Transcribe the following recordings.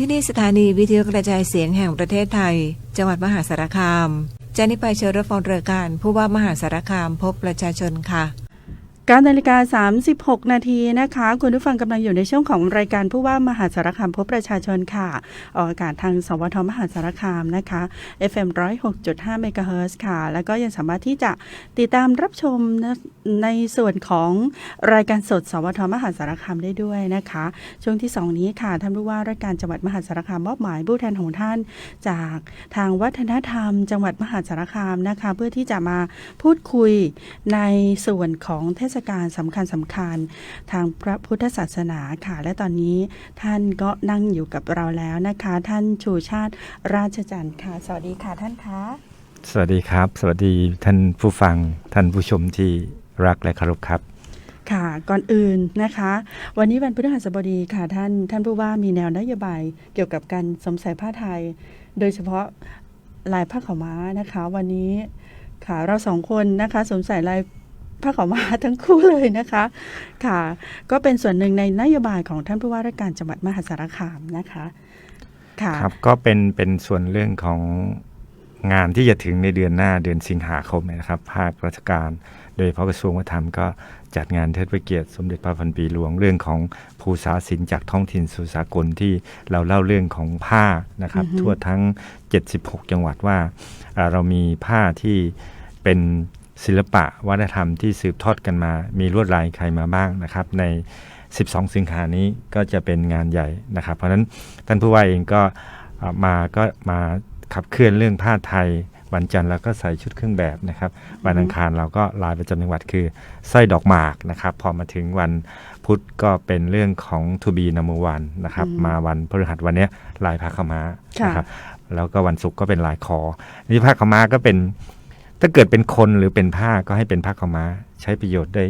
ที่นี่สถานีวิทยุกระจายเสียงแห่งประเทศไทย จังหวัดมหาสารคามจากนี้ไปเชิญรับฟังรายการผู้ว่ามหาสารคามพบประชาชนค่ะ 9นาฬิกา 36 นาทีนะคะ คุณผู้ฟังกำลังอยู่ในช่วงของรายการผู้ว่ามหาสารคามพบประชาชนค่ะ ออกอากาศทาง สวทมหาสารคามนะคะ FM 106.5เมกะเฮิร์ค่ะ แล้วก็ยังสามารถที่จะติดตามรับชมในส่วนของรายการสด สวทมหาสารคามได้ด้วยนะคะ ช่วงที่ 2 นี้ค่ะท่านผู้ว่าราชการจังหวัดมหาสารคามมอบหมายผู้แทนของท่าน จากทางวัฒนธรรม จังหวัดมหาสารคามนะคะ เพื่อที่จะมาพูดคุยในส่วนของเทศกาลสำคัญสำคัญทางพระพุทธศาสนาค่ะ และตอนนี้ท่านก็นั่งอยู่กับเราแล้วนะคะ ท่านชูชาติราชจันทร์ค่ะ สวัสดีค่ะท่านคะสวัสดีครับ สวัสดีท่านผู้ฟังท่านผู้ชมที่รักและเคารพครับค่ะก่อนอื่นนะคะ วันนี้วันพฤหัสบดีค่ะท่านท่านผู้ว่ามีแนวนโยบายเกี่ยวกับการสวมใส่ผ้าไทย โดยเฉพาะลายผ้าขาวม้านะคะ วันนี้ค่ะเราสองคนนะคะสวมใส่ลาย ผ้าขาวม้าทั้งคู่เลยนะคะค่ะ ก็เป็นส่วนหนึ่งในนโยบายของท่านผู้ว่าราชการจังหวัดมหาสารคามนะคะค่ะครับก็เป็นเป็นส่วนเรื่องของงานที่จะถึงในเดือนหน้าเดือนสิงหาคมนะครับ ภาคราชการ โดยเฉพาะกระทรวงวัฒนธรรมก็จัดงานเทิดพระเกียรติสมเด็จพระพันปีหลวงเรื่องของภูษาศิลป์จากท้องถิ่นสู่สากลที่เราเล่าเรื่องของผ้านะครับอือฮึทั่วทั้ง 76 จังหวัดว่าอ่าเรามีผ้าที่เป็น ศิลปะวัฒนธรรมที่สืบทอดกันมา มีลวดลายใครมาบ้างนะครับ ใน 12 สิงหานี้ก็จะเป็นงานใหญ่นะครับ เพราะฉะนั้นท่านผู้ว่าเองก็อ่ามาก็มาขับเคลื่อนเรื่องผ้าไทย วันจันทร์เราก็ใส่ชุดเครื่องแบบนะครับ วันอังคารเราก็ลายประจำจังหวัดคือสร้อยดอกหมากนะครับ พอมาถึงวันพุธก็เป็นเรื่องของ to be number one นะครับอืมมาวันพฤหัสวันเนี้ยลายผ้าขาวม้าค่ะนะครับแล้วก็วันศุกร์ก็เป็นลายคอนี่ผ้าขาวม้าก็เป็น ถ้าเกิดเป็นคนหรือเป็นผ้าก็ให้เป็นผ้าขาวม้า ใช้ประโยชน์ได้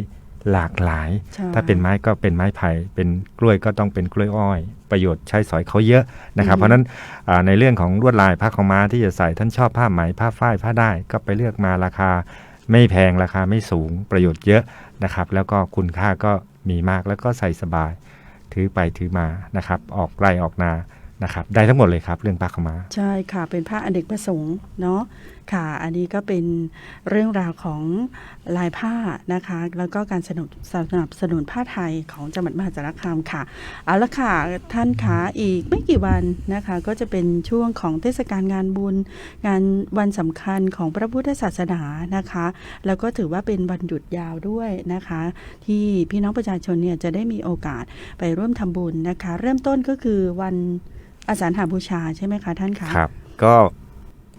หลากหลายใช่ถ้าเป็นไม้ก็เป็นไม้ไผ่เป็นกล้วยก็ต้องเป็นกล้วยอ้อย ประโยชน์ใช้สอยเขาเยอะนะครับ เพราะฉะนั้นอ่าในเรื่องของลวดลายผ้าขาวม้าที่จะใส่ท่านชอบผ้าไหมผ้าฝ้ายผ้าได้ก็ไปเลือกมาราคาไม่แพงราคาไม่สูงประโยชน์เยอะนะครับ แล้วก็คุณค่าก็มีมากแล้วก็ใส่สบาย ถือไปถือมานะครับ ออกไร่ออกนานะครับ ได้ทั้งหมดเลยครับ เรื่องผ้าขาวม้าใช่ค่ะ เป็นผ้าอเนกประสงค์เนาะ ค่ะ อันนี้ก็เป็นเรื่องราวของลายผ้านะคะ แล้วก็การสนับสนับสนุนผ้าไทยของจังหวัดมหาสารคามค่ะ เอาละค่ะ ท่านคะอีกไม่กี่วันนะคะ ก็จะเป็นช่วงของเทศกาลงานบุญ งานวันสำคัญของพระพุทธศาสนานะคะ แล้วก็ถือว่าเป็นวันหยุดยาวด้วยนะคะ ที่พี่น้องประชาชนเนี่ยจะได้มีโอกาสไปร่วมทำบุญนะคะ เริ่มต้นก็คือวันอาสาฬหาบูชาใช่ไหมคะท่านคะครับ ก็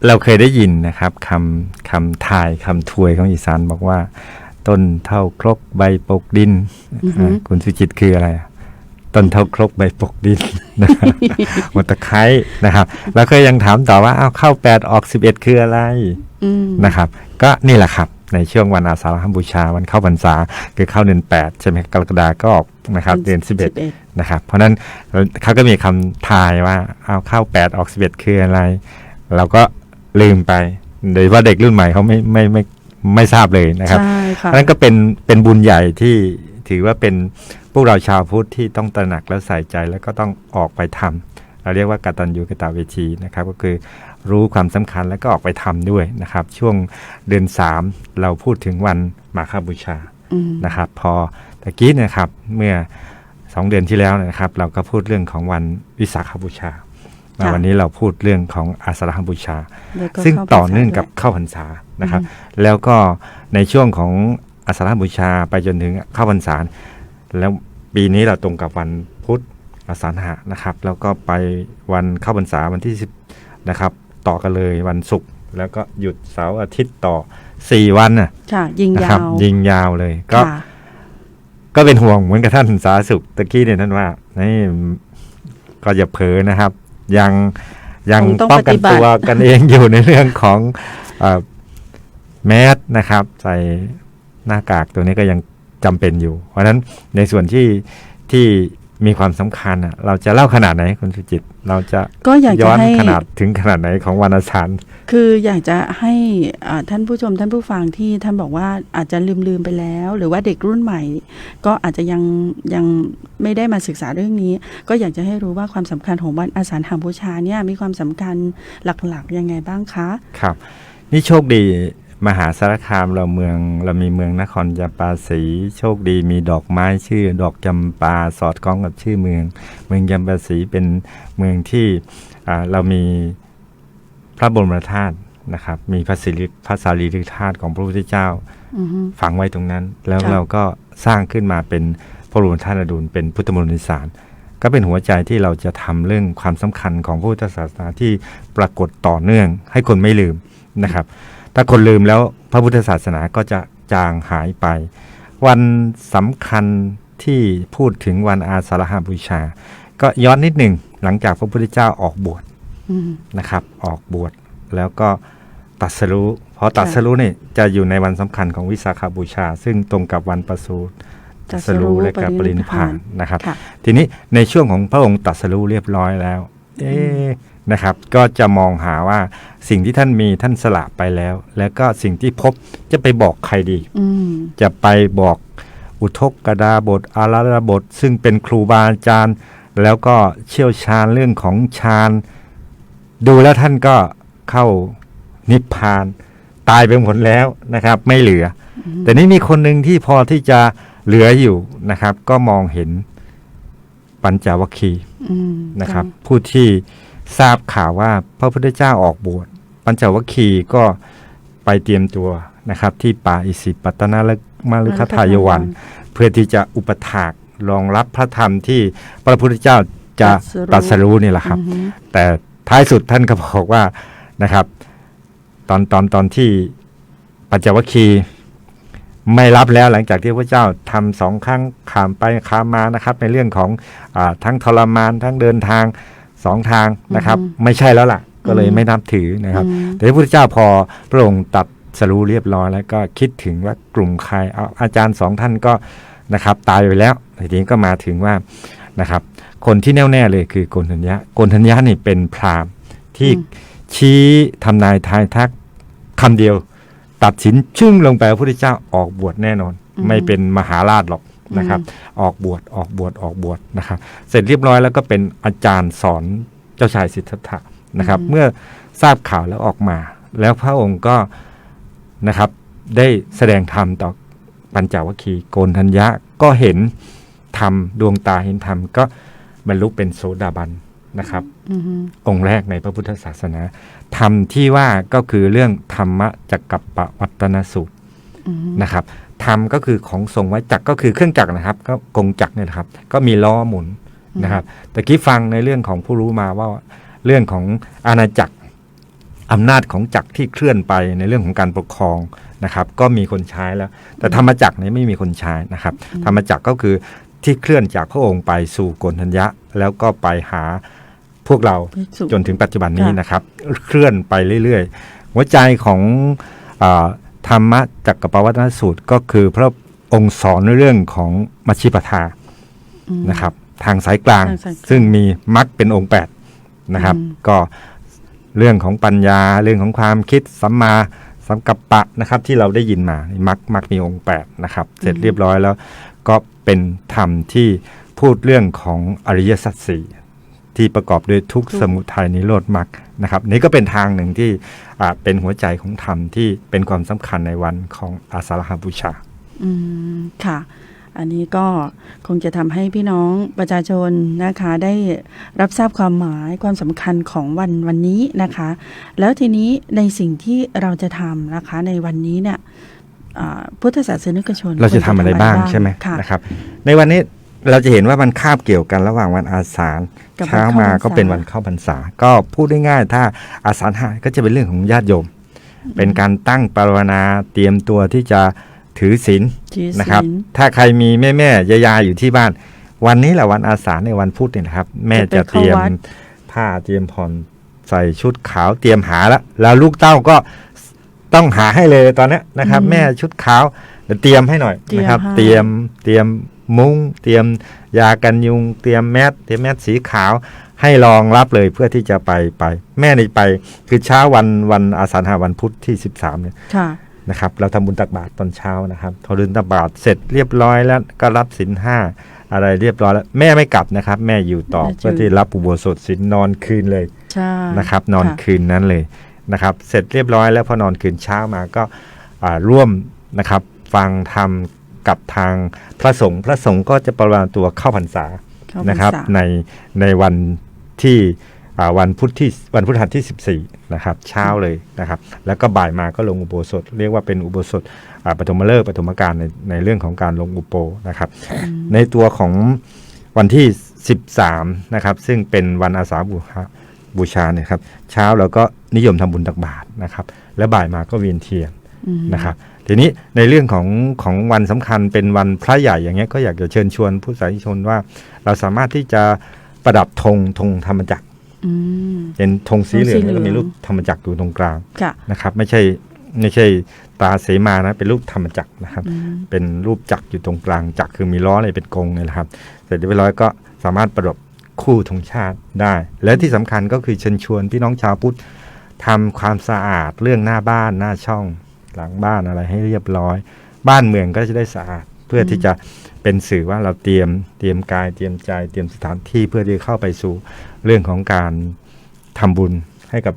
เราเคยได้ยินนะครับคำคำทายคำทวยของอีสานบอกว่า ต้นเท่าครกใบปกดินอือฮึอ่าคุณสุจิตคืออะไรอะต้นเท่าครกใบปกดินนะครับหมดตะไคร้นะครับ แล้วก็ยังถามต่อว่าอ้าวเข้าแปดออกสิบเอ็ดคืออะไรอืมนะครับ ก็นี่แหละครับในช่วงวันอาสาฬหบูชาวันเข้าพรรษาคือเข้าเดือนแปดใช่ไหมกรกฎาก็ออกนะครับเดือนสิบเอ็ดนะครับเพราะฉะนั้นเขาก็มีคำทายว่าเอาเข้า 8 ออก 11 คืออะไร เราก็ ลืมไปโดยเฉว่าเด็กรุ่นใหม่เขาไม่ไม่ไม่ไม่ทราบเลยนะครับใช่ค่ะเพราะฉะนั้นก็เป็นเป็นบุญใหญ่ที่ถือว่าเป็นพวกเราชาวพุทธที่ต้องตระหนักและใส่ใจแล้วก็ต้องออกไปทำเราเรียกว่ากตัญญูกตเวทีนะครับ ก็คือรู้ความสำคัญแล้วก็ออกไปทำด้วยนะครับ ช่วงเดือน3เราพูดถึงวันมาฆบูชาอืมนะครับ พอตะกี้เนะครับเมื่อสองเดือนที่แล้วนะครับ เราก็พูดเรื่องของวันวิสาขบูชา มาวันนี้เราพูดเรื่องของอาสาฬหบูชาแล้วก็ซึ่งข้าพรรษาต่อเนื่องกับด้วยเข้าพรรษานะครับอืแล้วก็ในช่วงของอาสาฬหบูชาไปจนถึงเข้าพรรษา แล้วปีนี้เราตรงกับวันพุธอาสาฬหะนะครับ แล้วก็ไปวันเข้าพรรษาวันที่สิบนะครับต่อกันเลยวันศุกร์แล้วก็หยุดเสาร์อาทิตย์ต่อสี่วันน่ะค่ะยิงนะยาครับวยิงยาวเลยก็ค่ะก็เป็นห่วงเหมือนกับท่านสาธารณสุขตะกี้เนี่ยท่านว่านี่ก็อย่าเผลอนะครับ ยังยังคงต้องป้องกันปฏิบัติตัวกันเองอยู่ในเรื่องของเออแมสนะครับ ใส่หน้ากากตัวนี้ก็ยังจำเป็นอยู่ เพราะฉะนั้นในส่วนที่ที่ มีความสำคัญอะ เราจะเล่าขนาดไหนคุณสุจิต เราจะก็อยากย้จะอนให้ขนาดถึงขนาดไหนของวันอาสาร คืออยากจะให้อ่าท่านผู้ชมท่านผู้ฟังที่ท่านบอกว่าอาจจะลืมลืมๆไปแล้ว หรือว่าเด็กรุ่นใหม่ ก็อาจจะยังยังไม่ได้มาศึกษาเรื่องนี้ ก็อยากจะให้รู้ว่าความสำคัญของวันอาสาฬหบูชาเนี่ยมีความสำคัญหลักๆยังไงบ้างคะ ครับ นี่โชคดี มหาสารคามเราเมืองเรามีเมืองนครจำปาศรีโชคดีมีดอกไม้ชื่อ ดอกจำปาสอดคล้องกับชื่อเมือง เมืองจำปาศรีเป็นเมืองที่อ่าเรามีพระบรมธาตุนะครับ มีพระสิริพระสารีริกธาตุของพระพุทธเจ้าอือฮึฝังไว้ตรงนั้น แล้วค่ะเราก็สร้างขึ้นมาเป็นพระบรมธาตุอดุลเป็นพุทธมณฑลสารก็เป็นหัวใจที่เราจะทำเรื่องความสำคัญของพระพุทธศาสนาที่ปรากฏต่อเนื่อง ให้คนไม่ลืมนะครับ ถ้าคนลืมแล้วพระพุทธศาสนาก็จะจางหายไป วันสำคัญที่พูดถึงวันอาสาฬหบูชา ก็ย้อนนิดหนึ่งหลังจากพระพุทธเจ้าออกบวชอืมนะครับ ออกบวชแล้วก็ตรัสรู้เพราะตรัสรู้นี่จะอยู่ในวันสำคัญของวิสาขบูชา ซึ่งตรงกับวันประสูติตรัสรู้และกับปรินิพพานนะครับค่ะทีนี้ในช่วงของพระองค์ตรัสรู้เรียบร้อยแล้ว เอ๊ะนะครับ ก็จะมองหาว่า สิ่งที่ท่านมีท่านสละไปแล้ว แล้วก็สิ่งที่พบจะไปบอกใครดีอืมจะไปบอกอุทกกดาบทอาราดาบท ซึ่งเป็นครูบาอาจารย์ แล้วก็เชี่ยวชาญเรื่องของฌานดูแล้วท่านก็เข้านิพพานตายไปหมดแล้วนะครับ ไม่เหลืออแต่นี่มีคนหนึ่งที่พอที่จะเหลืออยู่นะครับ ก็มองเห็นปัญจวัคคีย์อืมนะครับ ผู้ที่ทราบข่าวว่าพระพุทธเจ้าออกบวช ปัญจวัคคีย์ก็ไปเตรียมตัวนะครับที่ป่าอิสิปตนและมาลุคทายวัน เพื่อที่จะอุปถากรองรับพระธรรมที่พระพุทธเจ้าจะตรัสรู้นี่แหละครับอือฮึแต่ท้ายสุดท่านก็บอกว่านะครับ ตอนตอนตอนที่ปัญจวัคคีย์ไม่รับแล้วหลังจากที่พระเจ้าทำสองครั้งขามไปขามมานะครับ ในเรื่องของอาทั้งทรมานทั้งเดินทางสองทางนะครับ ไม่ใช่แล้วล่ะ ก็เลยไม่นับถือนะครับอืมแต่พระพุทธเจ้าพอพระองค์ตรัดสรู้เรียบร้อยแล้วก็คิดถึงว่ากลุ่มใครเอาอาจารย์สองท่านก็นะครับตายไปแล้วทีนี้ก็มาถึงว่านะครับคนที่แน่วแน่เลยคือโกนทัญญะโกนทัญญะนี่เป็นพราหมณ์ที่อืมชี้ทำนายทายทักคำเดียว ตัดสินชึ่งลงไปว่าพระพุทธเจ้าออกบวชแน่นอน ไม่เป็นมหาราชหรอกนะครับ ออกบวชออกบวชออกบวชนะครับ เสร็จเรียบร้อยแล้วก็เป็นอาจารย์สอนเจ้าชายสิทธัตถะ นะครับ เมื่อทราบข่าวแล้วออกมา แล้วพระองค์ก็นะครับได้แสดงธรรมต่อปัญจวัคคีย์โกนทัญญะก็เห็นธรรมดวงตาเห็นธรรมก็บรรลุเป็นโสดาบันนะครับอือฮึองค์แรกในพระพุทธศาสนา ธรรมที่ว่าก็คือเรื่องธรรมจักกับปวัตนสูตรอือฮึนะครับธรรมก็คือของทรงไว้จักรก็คือเครื่องจักรนะครับ ก็กงจักรเนี่ยนะครับ ก็มีล้อหมุนนะครับตะกี้ฟังในเรื่องของผู้รู้มาว่า เรื่องของอาณาจักรอำนาจของจักรที่เคลื่อนไปในเรื่องของการปกครองนะครับ ก็มีคนใช้แล้ว แต่ธรรมจักรเนี่ยไม่มีคนใช้นะครับ ธรรมจักรก็คือที่เคลื่อนจากพระองค์ไปสู่โกนทัญญะ แล้วก็ไปหาพวกเราภิกษุจนถึงปัจจุบันนี้ค่ะนะครับ เคลื่อนไปเรื่อยๆ หัวใจของอาธรรมจักรปวัตนสูตรก็คือพระองค์สอนเรื่องของมัชชิปทาอืมนะครับทางสายกลางทางสายกลาง ซึ่งมีมรรคเป็นองค์8 นะครับอืมก็เรื่องของปัญญาเรื่องของความคิดสัมมาสังกัปปะนะครับ ที่เราได้ยินมานี่มรรคมรรคมีองค์8นะครับ เสร็จเรียบร้อยแล้วก็เป็นธรรมที่พูดเรื่องของอริยสัจสี่ที่ประกอบด้วยทุกข์ทุกข์สมุทัยนิโรธมรรคนะครับนี่ก็เป็นทางหนึ่งที่อ่าเป็นหัวใจของธรรมที่เป็นความสำคัญในวันของอาสาฬหบูชา อืม ค่ะ อันนี้ก็คงจะทำให้พี่น้องประชาชนนะคะ ได้รับทราบความหมายความสำคัญของวันวันนี้นะคะ แล้วทีนี้ในสิ่งที่เราจะทำนะคะในวันนี้เนี่ยอ่าพุทธศาสนิกชน เราจะทำอะไรบ้างใช่ไหมค่ะนะครับ ในวันนี้เราจะเห็นว่ามันคาบเกี่ยวกันระหว่างวันอาสาฬกับวันเช้ามาเข้าพรรษาก็เป็นวันเข้าพรรษา ก็พูดได้ง่ายๆถ้าอาสาฬหาก็จะเป็นเรื่องของญาติโยม เป็นการตั้งปรารถนาเตรียมตัวที่จะ ถือศีลถือศีลนะครับ ถ้าใครมีแม่แม่ๆยายๆอยู่ที่บ้าน วันนี้แหละวันอาสาฬในวันพุธเนี่ยนะครับ แม่จะจะไปเตรียมเข้าวัดผ้าเตรียมผ่อนใส่ชุดขาวเตรียมหาแล้วแล้วลูกเต้าก็ต้องหาให้เลยตอนเนี้ยนะครับ แม่ชุดขาวเดี๋ยวเตรียมให้หน่อยนะครับ เตเตรีรียยมมให้เตรียมมุง้ง เตรียมยากันยุง เตรียมแมสเตรียมแมสสีขาวให้รองรับเลยเพื่อที่จะไปไป แม่ในไป คือเช้าวันวันอาสาฬหาวันพุธที่13เนี่ยค่ะ นะครับเราทำบุญตักบาตรตอนเช้านะครับพอบุญตักบาตรเสร็จเรียบร้อยแล้วก็รับสินห้าอะไรเรียบร้อยแล้วแม่ไม่กลับนะครับ แม่อยู่ต่อแม่อยู่เพื่อที่รับอุโบสถสินนอนคืนเลยใช่นะครับ นอนค่ะคืนนั้นเลยนะครับ เสร็จเรียบร้อยแล้วพอนอนคืนเช้ามาก็อ่าร่วมนะครับฟังธรรมกับทางพระสงฆ์พระสงฆ์ก็จะประมาณตัวเข้าพรรษาเข้าพรรษานะครับในในวันที่อ่า วันพุธที่วันพุธหัสที่ 14 นะครับ เช้าเลยนะครับ แล้วก็บ่ายมาก็ลงอุโบสถ เรียกว่าเป็นอุโบสถอ่าปฐมฤกษ์ปฐมกาลในในเรื่องของการลงอุโปนะครับ ในตัวของวันที่ 13 นะครับ ซึ่งเป็นวันอาสาบูชาบูชาเนี่ยครับ เช้าเราก็นิยมทำบุญตักบาตรนะครับ แล้วบ่ายมาก็เวียนเทียนอืมนะครับทีนี้ในเรื่องของของวันสำคัญเป็นวันพระใหญ่อย่างเงี้ยก็อยากจะเชิญชวนผู้สาธุชนว่า เราสามารถที่จะประดับธงธงธรรมจักรอืม เป็นธงสีเหลืองธงสีเหลืแล้องวก็มีรูปธรรมจักรอยู่ตรงกลางค่ะนะครับ ไม่ใช่ไม่ใช่ตราเสมานะ เป็นรูปธรรมจักรนะครับอืมเป็นรูปจักรอยู่ตรงกลางจักรคือมีล้ออะไรเป็นกงเนี่ยนะครับ เสร็จเรียบร้อยก็สามารถประดับคู่ธงชาติได้ และที่สำคัญก็คือเชิญชวนพี่น้องชาวพุทธทำความสะอาดเรื่องหน้าบ้านหน้าช่องหลังบ้านอะไรให้เรียบร้อย บ้านเมืองก็จะได้สะอาดเพื่อที่จะ เป็นสื่อว่าเราเตรียมเตรียมกายเตรียมใจเตรียมสถานที่เพื่อที่จะเข้าไปสู่เรื่องของการทำบุญให้กับ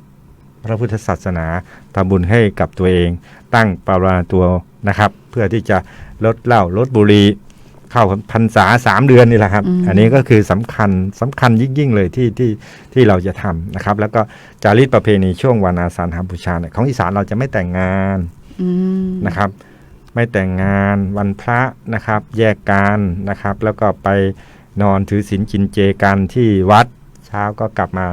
พระพุทธศาสนาทำบุญให้กับตัวเอง ตั้งปาราตัวนะครับ เพื่อที่จะลดเหล้าลดบุหรี่เข้าพรรษาสามเดือนนี่แหละครับอืมอันนี้ก็คือสำคัญสำคัญยิ่งๆเลยที่ที่ที่เราจะทำนะครับ แล้วก็จารีตประเพณีช่วงวันอาสาฬหบูชาเนี่ยของอีสานเราจะไม่แต่งงานอืมนะครับ ไม่แต่งงานวันพระนะครับ แยกกันนะครับ แล้วก็ไปนอนถือศีลกินเจกันที่วัดเช้าก็กลับมา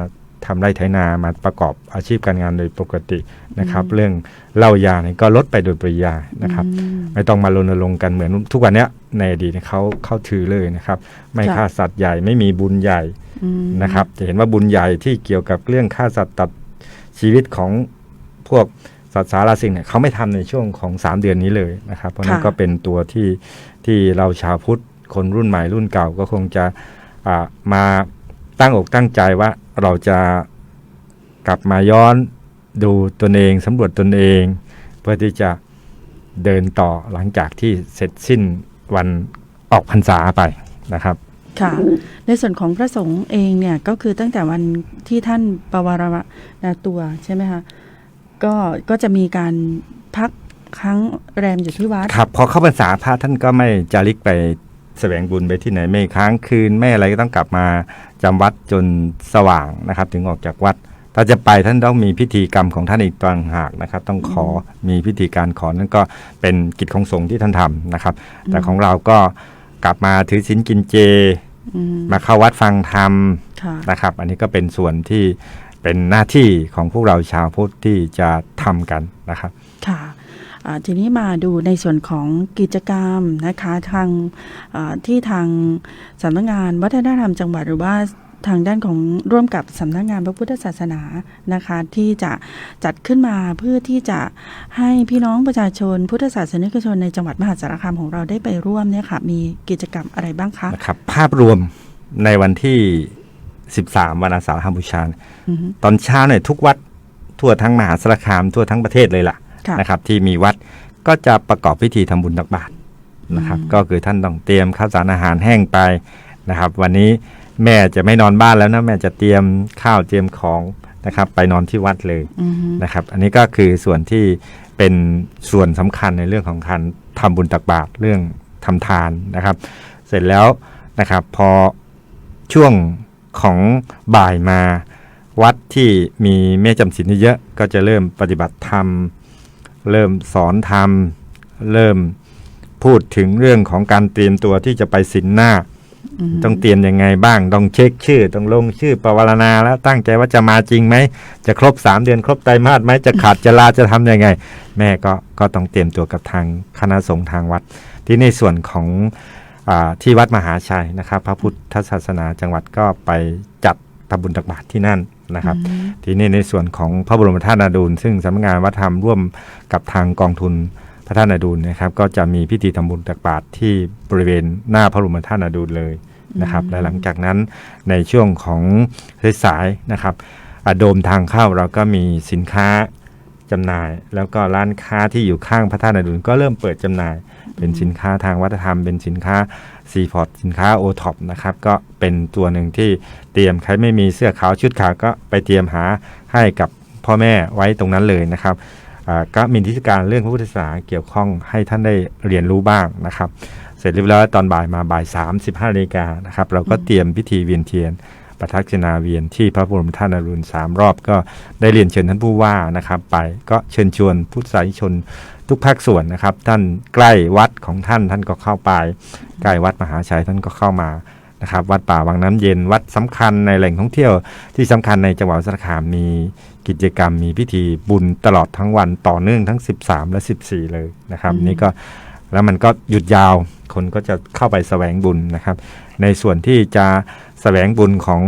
ทำไร่ไถนามาประกอบอาชีพการงานโดยปกตินะครับ เรื่องเหล้ายาเนี่ยก็ลดไปโดยปริยายนะครับอืมไม่ต้องมารณรงค์กันเหมือนทุกวันเนี้ยในอดีตเนี่ยเขาเขาถือเลยนะครับ ไม่ค่ะฆ่าสัตว์ใหญ่ไม่มีบุญใหญ่อืมนะครับ จะเห็นว่าบุญใหญ่ที่เกี่ยวกับเรื่องฆ่าสัตว์ตัดชีวิตของพวก สัตว์สาราสิ่งเนี่ยเขาไม่ทำในช่วงของ 3 เดือนนี้เลยนะครับ เพราะฉะนั้นก็เป็นตัวที่ที่เราชาวพุทธคนรุ่นใหม่รุ่นเก่าก็คงจะอ่ามาตั้งอกตั้งใจว่าเราจะกลับมาย้อนดูตนเองสำรวจตนเอง เพื่อที่จะเดินต่อหลังจากที่เสร็จสิ้นวันออกพรรษาไปนะครับค่ะในส่วนของพระสงฆ์เองเนี่ยก็คือตั้งแต่วันที่ท่านปวารณาตัวใช่ไหมคะ ก็ก็จะมีการพักครั้งแรมอยู่ที่วัด ครับพอเข้าพรรษาพระท่านก็ไม่จาริกไปแสวงบุญไปที่ไหนไม่ค้างคืนไม่อะไรก็ต้องกลับมาจำวัดจนสว่างนะครับ ถึงออกจากวัด ถ้าจะไปท่านต้องมีพิธีกรรมของท่านอีกต่างหากนะครับ ต้องขอมีพิธีการขอนั่นก็เป็นกิจของสงฆ์ที่ท่านทำนะครับ แต่ของเราก็กลับมาถือศีลกินเจอืมมาเข้าวัดฟังธรรมค่ะ นะครับ อันนี้ก็เป็นส่วนที่ เป็นหน้าที่ของพวกเราชาวพุทธที่จะทำกันนะครับค่ะอ่าทีนี้มาดูในส่วนของกิจกรรมนะคะทางอ่าที่ทางสำนักงานวัฒนธรรมจังหวัดหรือว่าทางด้านของร่วมกับสำนักงานพระพุทธศาสนานะคะที่จะจัดขึ้นมาเพื่อที่จะให้พี่น้องประชาชน พุทธศาสนิกชนในจังหวัดมหาสารคามของเราได้ไปร่วมเนี่ยค่ะมีกิจกรรมอะไรบ้างคะนะครับภาพรวมในวันที่ 13 วันอาสาฬหบูชาอือฮึตอนเช้าเนี่ยทุกวัดทั่วทั้งมหาสารคามทั่วทั้งประเทศเลยล่ะค่ะนะครับ ที่มีวัดก็จะประกอบพิธีทำบุญตักบาตรนะครับอืมก็คือท่านต้องเตรียมข้าวสารอาหารแห้งไปนะครับ วันนี้แม่จะไม่นอนบ้านแล้วนะแม่จะเตรียมข้าวเตรียมของนะครับ ไปนอนที่วัดเลยอือฮึนะครับ อันนี้ก็คือส่วนที่เป็นส่วนสำคัญในเรื่องของการทำบุญตักบาตรเรื่องทำทานนะครับ เสร็จแล้วนะครับ พอช่วง ของบ่ายมา วัดที่มีแม่จำศีลเยอะก็จะเริ่มปฏิบัติธรรม เริ่มสอนธรรม เริ่มพูดถึงเรื่องของการเตรียมตัวที่จะไปศีลหน้า ต้องเตรียมยังไงบ้าง ต้องเช็คชื่อ ต้องลงชื่อประวารณาแล้วตั้งใจว่าจะมาจริงไหม จะครบ3เดือนครบไตรมาสไหมจะขาดจะลาจะทำยังไง แม่ก็ก็ต้องเตรียมตัวกับทางคณะสงฆ์ทางวัด ที่ในส่วนของ ที่วัดมหาชัยนะครับ พระพุทธศาสนาจังหวัดก็ไปจัดทำบุญตักบาตรที่นั่นนะครับอืมทีนี้ในส่วนของพระบรมธาตุนาดูลซึ่งสำนักงานวัฒนธรรมร่วมกับทางกองทุนพระระธาตุนาดูลนะครับ ก็จะมีพิธีทำบุญตักบาตรที่บริเวณหน้าพระบรมธาตุนาดูลเลยนะครับอืมและหลังจากนั้นในช่วงของสายๆนะครับอะโดมทางเข้าเราก็มีสินค้า จำหน่าย แล้วก็ร้านค้าที่อยู่ข้างพระธาตุนดูลก็เริ่มเปิดจำหน่าย เป็นสินค้าทางวัฒนธรรม เป็นสินค้าซีพอร์ตสินค้าโอท็อปนะครับก็เป็นตัวหนึ่งที่เตรียมใครไม่มีเสื้อขาวชุดขาวก็ไปเตรียมหาให้กับพ่อแม่ไว้ตรงนั้นเลยนะครับก็มีนิทรรศการเรื่องพระพุทธศาสนาเกี่ยวข้องให้ท่านได้เรียนรู้บ้างนะครับ เสร็จเรียบร้อยตอนบ่ายมาบ่าย3 15นาฬิกานะครับเราก็เตรียมพิธีเวียนเทียน ประทักษิณาเวียนที่พระบรมธาตุนารุณสามรอบก็ได้เรียนเชิญท่านผู้ว่านะครับ ไปก็เชิญชวนพุทธศาสนิกชนทุกภาคส่วนนะครับ ท่านใกล้วัดของท่านท่านก็เข้าไป ใกล้วัดมหาชัยท่านก็เข้ามานะครับวัดป่าวังน้ำเย็นวัดสำคัญในแหล่งท่องเที่ยวที่สำคัญในจังหวัดสระคามมีกิจกรรมมีพิธีบุญตลอดทั้งวันต่อเนื่องทั้ง 13 และ 14 เลยนะครับอืมนี่ก็แล้วมันก็หยุดยาวคนก็จะเข้าไปแสวงบุญนะครับ ในส่วนที่จะ แสวงบุญของ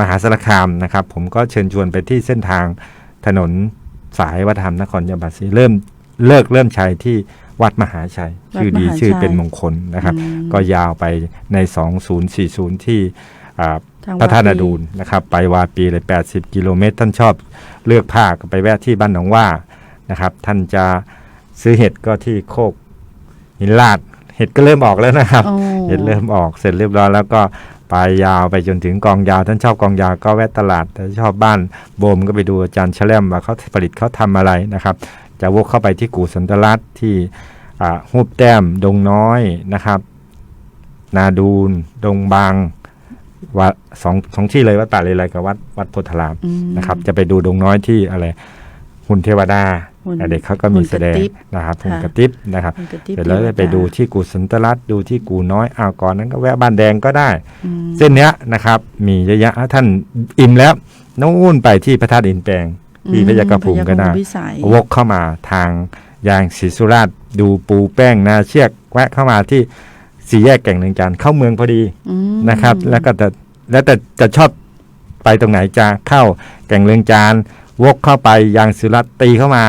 มหาสารคามนะครับ ผมก็เชิญชวนไปที่เส้นทางถนนสายวัฒนธรรมนครยาบาสีเริ่มเลิกเริ่มใช้ที่วัดมหาชัย ชื่อดีวัดมหาชัยชื่อเป็นมงคลนะครับอืมก็ยาวไปใน 2040 ที่อ่าทางพระธาตุวันาดดูลนะครับไปวาปีเลย 80 กิโลเมตร ท่านชอบเลือกผ้าก็ไปแวะที่บ้านหนองว่านะครับ ท่านจะซื้อเห็ดก็ที่โคกหินลาด เห็ดก็เริ่มออกแล้วนะครับโอ้เห็ดเริ่มออกเสร็จเรียบร้อยแล้วก็ ไปยาวไปจนถึงกองยาวท่านชอบกองยาวก็แวะตลาดแต่ชอบบ้านโบมก็ไปดูอาจารย์แชลมว่าเขาผลิตเขาทำอะไรนะครับ จะวกเข้าไปที่กู่สันตลัดที่อ่าหูบแต้มดงน้อยนะครับ นาดูน ดงบางวัดสองสองที่เลยวัดป่าเลไลกับวัดวัดโพธารามอืมนะครับ จะไปดูดงน้อยที่อะไร หุ่นเทวดาหุ่นเด็กเขาก็มีหุ่นแสดงกระติ๊บนะครับหุ่นค่ะกระติบนะครับมันก็ที่เสร็จแล้วจะไปเทวดูที่กูสันตลัดดูที่กูน้อยอ้าวก่อนนั้นก็แวะบ้านแดงก็ได้อืมเส้นเนี้ยนะครับ มีเยอะแยะถ้าท่านอิ่มแล้วนู่นไปที่พระธาตุอินแปลงที่พระยากระพุงก็ได้พระยาภูมิพิสัยวกเข้ามาทางยางศรีสุราษฎร์ดูปูแป้งนาเชือกแวะเข้ามาที่สี่แยกแก่งหนึ่งจานเข้าเมืองพอดีอืมนะครับ แล้วก็จะแล้วแต่จะชอบไปตรงไหนจะเข้าแก่งเรืองจาน วกเข้าไปยางสุรัตตีเข้ามา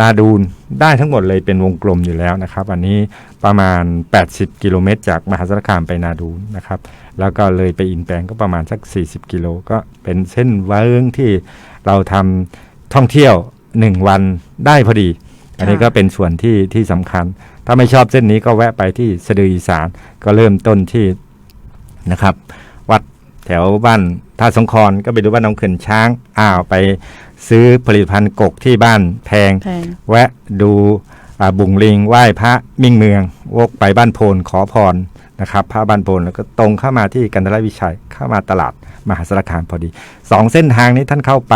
นาดูนได้ทั้งหมดเลยเป็นวงกลมอยู่แล้วนะครับ อันนี้ประมาณ 80 กิโลเมตร จากมหาสารคามไปนาดูนนะครับ แล้วก็เลยไปอินแปลงก็ประมาณสัก 40 กิโลก็เป็นเส้นเวิ้งที่เราทำท่องเที่ยว 1 วันได้พอดี อันนี้ก็เป็นส่วนที่ที่สำคัญ ถ้าไม่ชอบเส้นนี้ก็แวะไปที่สะดืออีสานก็เริ่มต้นที่นะครับ วัดแถวบ้านท่าสงครก็ไปดูบ้านน้องเขื่อนช้างอ้าวไป ซื้อผลิตภัณฑ์กกที่บ้านแพงแพงแวะดูอ่าบุงลิงไหว้พระมิ่งเมือง วกไปบ้านโพนขอพรนะครับพระบ้านโพนแล้วก็ตรงเข้ามาที่กันทรวิชัยเข้ามาตลาดมหาสารคามพอดีสองเส้นทางนี้ท่านเข้าไป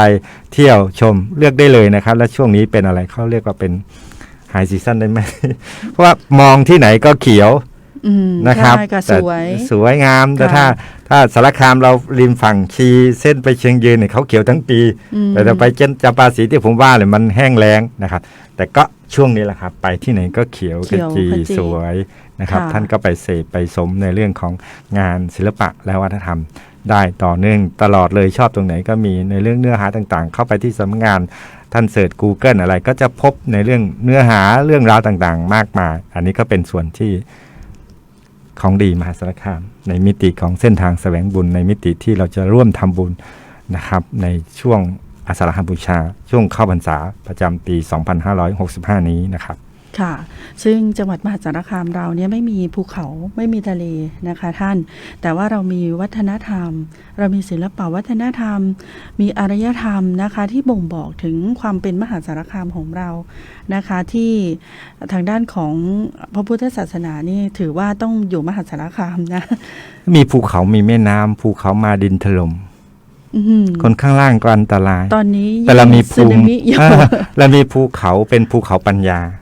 เที่ยวชมเลือกได้เลยนะครับ และช่วงนี้เป็นอะไรเขาเรียกว่าเป็นไฮซีซั่นได้ไหม เพราะว่ามองที่ไหนก็เขียว อืมนะครับใช่ค่ะสแต่วย สวยงามแต่ค่ะถ้าถ้าสารคามเราริมฝั่งชีเส้นไปเชียงยืนเนี่ยเขาเขียวทั้งปี อืม แต่ถ้าไปเจนจำปาสีที่ผมว่าเลยมันแห้งแล้งนะครับ แต่ก็ช่วงนี้แหละครับ ไปที่ไหนก็เขียวกเขีระยวจีขจีสวยนะครับ ค่ะ ท่านก็ไปเสพไปสมในเรื่องของงานศิลปะและวัฒนธรรม ได้ต่อเนื่องตลอดเลยชอบตรงไหนก็มีในเรื่องเนื้อหาต่างๆ เข้าไปที่สำนักงานท่านเสิร์ช Google อะไรก็จะพบในเรื่องเนื้อหาเรื่องราวต่างๆ มากมาย อันนี้ก็เป็นส่วนที่ ของดีมหาสารคาม ในมิติของเส้นทางแสวงบุญ ในมิติที่เราจะร่วมทำบุญนะครับ ในช่วงอาสาฬหบูชา ช่วงเข้าพรรษาประจำปี 2565 นี้นะครับ ค่ะ ซึ่งจังหวัดมหาสารคามเราเนี่ยไม่มีภูเขาไม่มีทะเลนะคะท่าน แต่ว่าเรามีวัฒนธรรม เรามีศิลปวัฒนธรรม มีอารยธรรมนะคะที่บ่งบอกถึงความเป็นมหาสารคามของเรานะคะที่ทางด้านของพระพุทธศาสนานี่ถือว่าต้องอยู่มหาสารคามนะ มีภูเขามีแม่น้ำภูเขามาดินถลม่มอื้อหือคนข้างล่างก็อันตราย ตอนนี้แต่เรามีสึภูนามิมิอยู่เออเรามีภูเขาเป็นภูเขาปัญญาอืม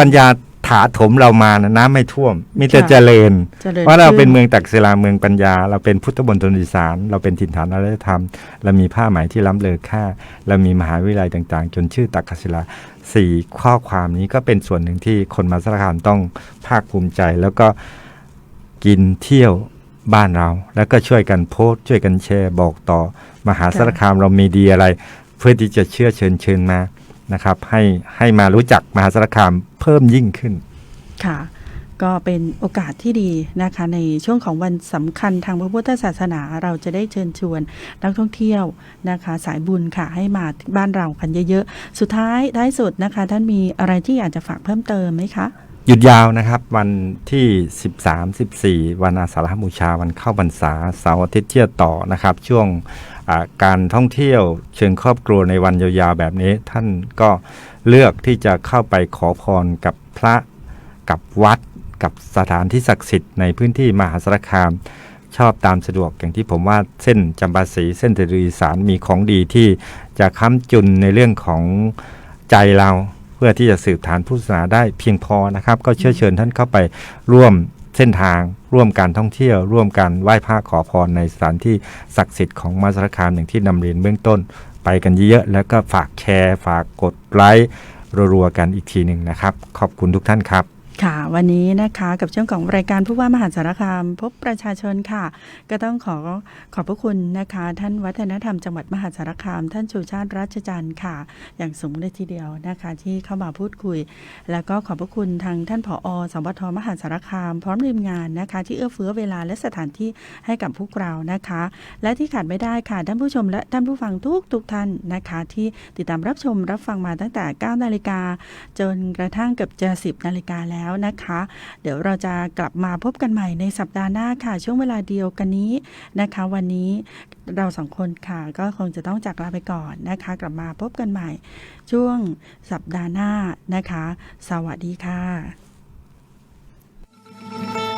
ปัญญาถาถมเรามานะน้ำไม่ท่วม มีแต่ค่ะเจริญจริญ เพราะเราขึ้เป็นเมืองตักศิลาเมืองปัญญา เราเป็นพุทธบนตนอีสานเราเป็นถิ่นฐานอารยธรรม เรามีผ้าไหมที่ล้ำเลอค่า เรามีมหาวิทยาลัยต่าง ๆ จนชื่อตักศิลาสี่ข้อความนี้ก็เป็นส่วนหนึ่งที่คนมาสารคามต้องภาคภูมิใจ แล้วก็กินเที่ยวบ้านเรา แล้วก็ช่วยกันโพสต์ช่วยกันแชร์บอกต่อ มหาสารคามเรามีดีอะไร เพื่อที่จะเชื่อเชิญเชิญมา นะครับ ให้ให้มารู้จักมหาสารคามเพิ่มยิ่งขึ้นค่ะก็เป็นโอกาสที่ดีนะคะ ในช่วงของวันสำคัญทางพระพุทธศาสนาเราจะได้เชิญชวนนักท่องเที่ยวนะคะ สายบุญค่ะให้มาบ้านเรากันเยอะๆ สุดท้ายท้ายสุดนะคะ ท่านมีอะไรที่อยากจะฝากเพิ่มเติมไหมคะ หยุดยาวนะครับวันที่ 13 14 วันอาสาฬหบูชาวันเข้าพรรษาเสาร์อาทิตย์เที่ยวต่อนะครับ ช่วงการท่องเที่ยวเชิงครอบครัวในวันยาวๆแบบนี้ ท่านก็เลือกที่จะเข้าไปขอพรกับพระกับวัด กับสถานที่ศักดิ์สิทธิ์ในพื้นที่มหาสารคามชอบตามสะดวกอย่างที่ผมว่าเส้นจำปาสีเส้นตะลุยสารมีของดีที่จะค้ำจุนในเรื่องของใจเรา พื่อที่จะสืบฐานพุทธศาสนาได้เพียงพอนะครับ ก็เชื้อเชิญท่านเข้าไปร่วมเส้นทาง ร่วมการท่องเที่ยว ร่วมกันไหว้พระขอพรในสถานที่ศักดิ์สิทธิ์ของมาสารคามอย่างที่นำเรียนเบื้องต้น ไปกันเยอะๆแล้วก็ฝากแชร์ ฝากกดไลค์รัวๆกันอีกทีหนึ่งนะครับ ขอบคุณทุกท่านครับ ค่ะ วันนี้นะคะกับช่วงของรายการผู้ว่ามหาสารคาม พบประชาชนค่ะ ก็ต้องขอขอบพระคุณนะคะ ท่านวัฒนธรรมจังหวัดมหาสารคาม ท่านชูชาติรัชจันทร์ค่ะ อย่างสูงเลยทีเดียวนะคะ ที่เข้ามาพูดคุย แล้วก็ขอบพระคุณทางท่านผอสวทมหาสารคาม พร้อมทีมงานนะคะ ที่เอื้อเฟื้อเวลาและสถานที่ให้กับพวกเรานะคะ และที่ขาดไม่ได้ค่ะท่านผู้ชมและท่านผู้ฟังทุกทุกท่านนะคะ ที่ติดตามรับชมรับฟังมาตั้งแต่9นาฬิกาจนกระทั่งเกือบจะ10นาฬิกาแล้วล้วนะคะ เดี๋ยวเราจะกลับมาพบกันใหม่ในสัปดาห์หน้าค่ะ ช่วงเวลาเดียวกันนี้นะคะ วันนี้เราสองคนค่ะก็คงจะต้องจากลาไปก่อนนะคะ กลับมาพบกันใหม่ ช่วงสัปดาห์หน้านะคะ สวัสดีค่ะ